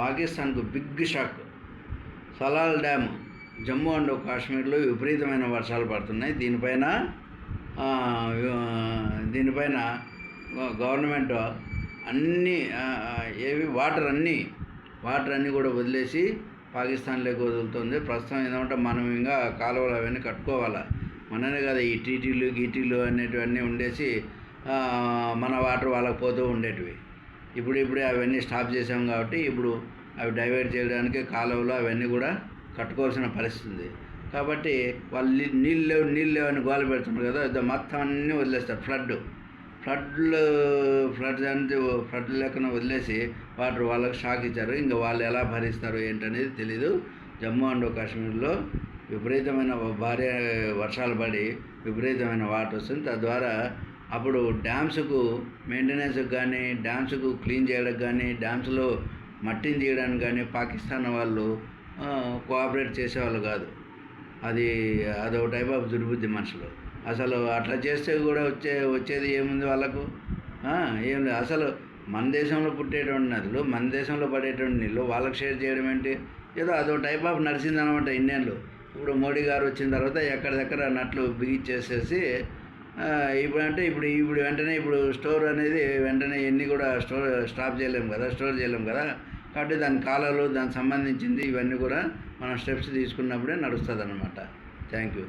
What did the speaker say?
పాకిస్తాన్కు big shock. Salal dam Jammu and కాశ్మీర్లో విపరీతమైన వర్షాలు పడుతున్నాయి. దీనిపైన దీనిపైన గవర్నమెంట్ అన్ని ఏవి వాటర్ అన్నీ వాటర్ అన్నీ కూడా వదిలేసి పాకిస్తాన్లోకి వదులుతుంది. ప్రస్తుతం ఏంటంటే మనం ఇంకా కాలువలు అవన్నీ కట్టుకోవాలి? మననే కదా ఈ టీటీలు గీటీలు అనేటివన్నీ ఉండేసి మన వాటర్ వాళ్ళకి పోతూ ఉండేటివి. ఇప్పుడు ఇప్పుడే అవన్నీ స్టాప్ చేసాం కాబట్టి ఇప్పుడు అవి డైవర్ట్ చేయడానికి కాలువలు అవన్నీ కూడా కట్టుకోవాల్సిన పరిస్థితి ఉంది. కాబట్టి వాళ్ళు నీళ్ళు లేవు నీళ్ళు లేవు అని గోల పెడుతున్నారు కదా మొత్తం అన్నీ వదిలేస్తారు. ఫ్లడ్ ఫ్లడ్లు ఫ్లడ్ అంటే ఫ్లడ్ లెక్కన వదిలేసి వాటర్ వాళ్ళకి షాక్ ఇచ్చారు. ఇంకా వాళ్ళు ఎలా భరిస్తారు ఏంటనేది తెలీదు. జమ్మూ అండ్ కాశ్మీర్లో విపరీతమైన భారీ వర్షాలు పడి విపరీతమైన వాటర్ వస్తుంది. తద్వారా అప్పుడు డ్యామ్స్కు మెయింటెనెన్స్కి కానీ డ్యామ్స్కు క్లీన్ చేయడానికి కానీ డ్యామ్స్లో మట్టిని తీయడానికి కానీ పాకిస్తాన్ వాళ్ళు కోఆపరేట్ చేసేవాళ్ళు కాదు. అది అదొక టైప్ ఆఫ్ దుర్బుద్ధి మనుషులు. అసలు అట్లా చేస్తే కూడా వచ్చే వచ్చేది ఏముంది వాళ్ళకు? ఏం లేదు అసలు మన దేశంలో పుట్టేటువంటి నదులు మన దేశంలో పడేటువంటి నీళ్ళు వాళ్ళకి షేర్ చేయడం ఏంటి? ఏదో అదో టైప్ ఆఫ్ నడిచిందనమాట ఇన్నేళ్ళు ఇప్పుడు మోడీ గారు వచ్చిన తర్వాత ఎక్కడిదక్కడ నట్లు బిగించేసేసి ఇప్పుడు అంటే ఇప్పుడు ఇప్పుడు వెంటనే ఇప్పుడు స్టోర్ అనేది వెంటనే ఎన్ని కూడా స్టోర్ స్టాప్ చేయలేము కదా స్టోర్ చేయలేము కదా. కాబట్టి దాని కాలాలు దానికి సంబంధించింది ఇవన్నీ కూడా మనం స్టెప్స్ తీసుకున్నప్పుడే నడుస్తుంది అనమాట థ్యాంక్ యూ.